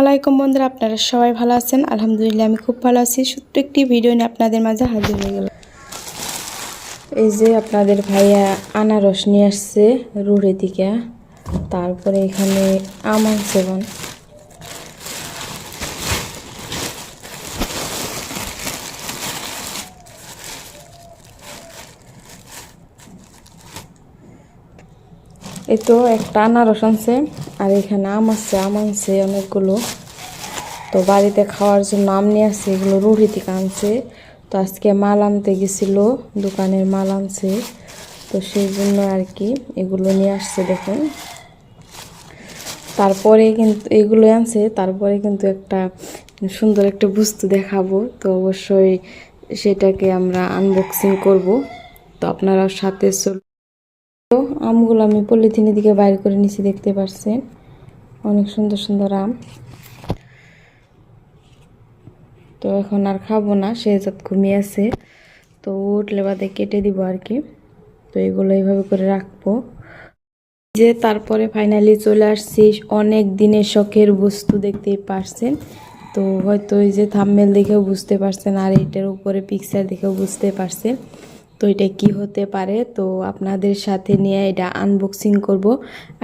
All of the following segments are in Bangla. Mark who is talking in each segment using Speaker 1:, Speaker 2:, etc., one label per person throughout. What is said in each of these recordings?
Speaker 1: আলাইকুম বন্ধুরা, আপনারা সবাই ভালো আছেন? আলহামদুলিল্লাহ, আমি খুব ভালো আছি। ছোট্ট একটি ভিডিও নিয়ে আপনাদের মাঝে হাজির হয়ে গেল এই যে আপনাদের ভাইয়া আনারস নিয়ে আসছে রুড়ে দিকে। তারপরে এখানে আম আনছে এই তো একটা আনারস আনছে, আর এখানে আম আছে, আম আনছে অনেকগুলো। তো বাড়িতে খাওয়ার জন্য আম নিয়ে আসছে, এগুলো রুড়ি থেকে আনছে। তো আজকে মাল আনতে গেছিল, দোকানের মাল আনছে। তো সেই জন্য আর কি এগুলো নিয়ে আসছে দেখুন। তারপরে কিন্তু এগুলো আনছে, তারপরে কিন্তু একটা সুন্দর একটা বস্তু দেখাবো। তো অবশ্যই সেটাকে আমরা আনবক্সিং করব। তো আপনারা সাথে চল আমগুলো আমি পলিথিনের দিকে বাইর করে নিচে দেখতে পাচ্ছেন অনেক সুন্দর সুন্দর আম। তো এখন আর খাব না, সে যাত ঘুমিয়ে আছে, তো উঠলে বাদে কেটে দিব আর কি। তো এগুলো এইভাবে করে রাখব। যে তারপরে ফাইনালি চলে আসছি, অনেক দিনের শখের বস্তু দেখতে পারছেন। তো হয়তো এই যে থাম্মেল দেখেও বুঝতে পারছেন, আর এটার উপরে পিকচার দেখেও বুঝতে পারছেন। তো এটা কি হতে পারে? তো আপনাদের সাথে নিয়ে এটা আনবক্সিং করব।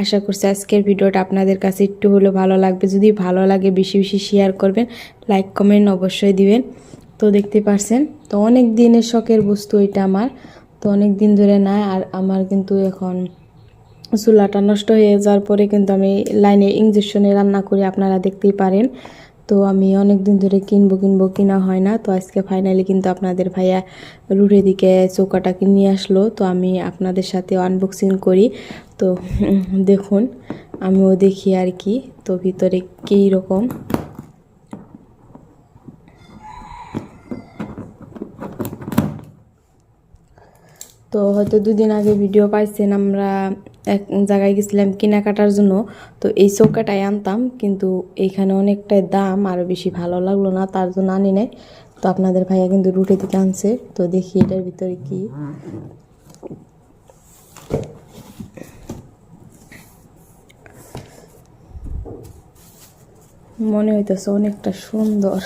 Speaker 1: আশা করছি আজকের ভিডিওটা আপনাদের কাছে একটু হলেও ভালো লাগবে। যদি ভালো লাগে, বেশি বেশি শেয়ার করবেন লাইক কমেন্ট অবশ্যই দিবেন। তো দেখতে পারছেন, তো অনেক দিনের শখের বস্তু এটা আমার। তো অনেক দিন ধরে না আর আমার কিন্তু এখন চুলাটা নষ্ট হয়ে যাওয়ার পরে কিন্তু আমি লাইনে ইঞ্জেকশনে রান্না করি, আপনারা দেখতেই পারেন। তো আমি অনেক দিন ধরে কিনবো কিনবো, কিনা হয় না। তো আজকে ফাইনালি কিন্তু আপনাদের ভাইয়া রুটের দিকে চৌকাটা নিয়ে আসলো। তো আমি আপনাদের সাথে আনবক্সিং করি। তো দেখুন, আমিও দেখি আর কি। তো ভিতরে কী রকম তো হয়তো দুদিন আগে ভিডিও পাইছেন আমরা এক জায়গায় গেছিলাম কেনাকাটার জন্য। তো এই চৌকাটাই আনতাম, কিন্তু এইখানে অনেকটাই দাম আরও বেশি ভালো লাগল না, তার জন্য আনি নাই। তো আপনাদের ভাইয়া কিন্তু রুটে থেকে আনছে, তো দেখি এটার ভিতরে কি। মনে হইতেছে অনেকটা সুন্দর।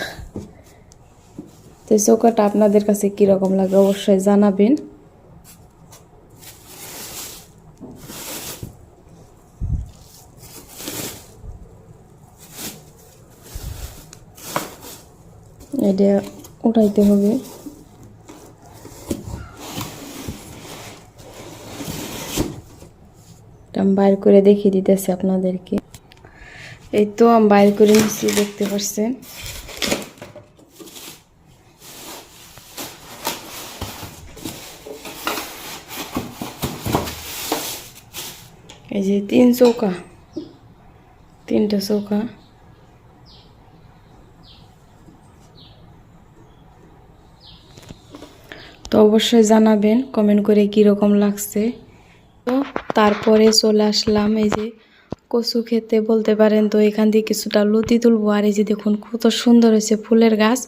Speaker 1: তো চৌকাটা আপনাদের কাছে কীরকম লাগে অবশ্যই জানাবেন। এটা উঠাইতে হবে। বাইর করে দেখিয়ে দিতেছি আপনাদেরকে। এই তো আমি বাইর করে নিচ্ছি দেখতে পাচ্ছেন এই যে তিন চৌকা, তিনটা চৌকা। তো অবশ্যই জানাবেন কমেন্ট করে কীরকম লাগছে। তো তারপরে চলে আসলাম, এই যে কচু খেতে বলতে পারেন তো এখান দিয়ে কিছুটা লতি তুলবো। আর এই যে দেখুন কত সুন্দর হয়েছে ফুলের গাছ।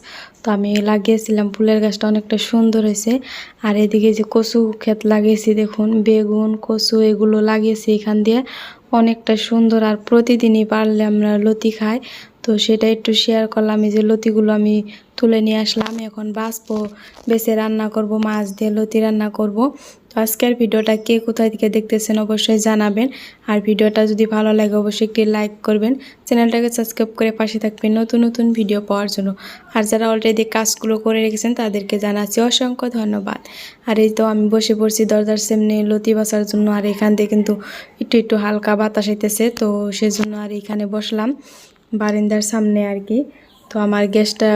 Speaker 1: তো আমি লাগিয়েছিলাম, ফুলের গাছটা অনেকটা সুন্দর হয়েছে। আর এদিকে যে কচু ক্ষেত লাগিয়েছি, দেখুন বেগুন, কচু এগুলো লাগিয়েছি এখান দিয়ে। অনেকটা সুন্দর, আর প্রতিদিনই পারলে আমরা লতি খাই। তো সেটা একটু শেয়ার করলাম, এই যে লতিগুলো আমি তুলে নিয়ে আসলাম। এখন বাঁচবো বেছে রান্না করব, মাছ দিয়ে লতি রান্না করব। তো আজকের ভিডিওটা কে কোথায় থেকে দেখতেছেন অবশ্যই জানাবেন। আর ভিডিওটা যদি ভালো লাগে অবশ্যই একটি লাইক করবেন। চ্যানেলটাকে সাবস্ক্রাইব করে পাশে থাকবেন নতুন নতুন ভিডিও পাওয়ার জন্য। আর যারা অলরেডি কাজগুলো করে রেখেছেন, তাদেরকে জানাচ্ছি অসংখ্য ধন্যবাদ। আর এই তো আমি বসে পড়ছি দরজার সামনে লতি বাসার জন্য। আর এখান থেকে কিন্তু একটু একটু হালকা বাতাস হইতেছে তো সেজন্য আর এখানে বসলাম বারিন্দার সামনে আর কি। তো আমার গ্যাসটা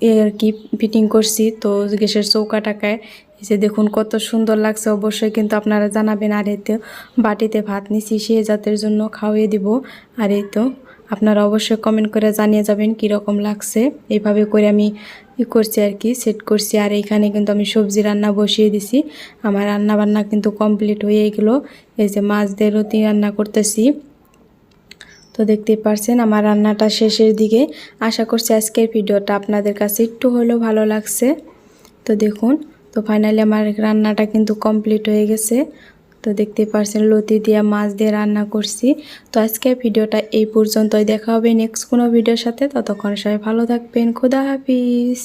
Speaker 1: এ আর কি ফিটিং করছি, তো গ্যাসের চৌকাটাকায় এই যে দেখুন কত সুন্দর লাগছে। অবশ্যই কিন্তু আপনারা জানাবেন, আর এতে বাটিতে ভাত নিছি, সে জাতের জন্য খাওয়িয়ে দিব। আর এই তো আপনারা অবশ্যই কমেন্ট করে জানিয়ে যাবেন কীরকম লাগছে। এইভাবে করে আমি ই করছি আর কি সেট করছি। আর এইখানে কিন্তু আমি সবজি রান্না বসিয়ে দিছি। আমার রান্না বান্না কিন্তু কমপ্লিট হয়ে গেলো। এই যে মাছ দিয়ে রুটি রান্না করতেছি। তো দেখতে পারছেন আমার রান্নাটা শেষের দিকে। আশা করছি আজকের ভিডিওটা আপনাদের কাছে একটু হলেও ভালো লাগছে। তো দেখুন, তো ফাইনালি আমার রান্নাটা কিন্তু কমপ্লিট হয়ে গেছে। তো দেখতে পারছেন লতি দিয়ে মাছ দিয়ে রান্না করছি। তো আজকের ভিডিওটা এই পর্যন্তই। দেখা হবে নেক্সট কোনো ভিডিওর সাথে। ততক্ষণ সবাই ভালো থাকবেন। খুদা হাফিজ।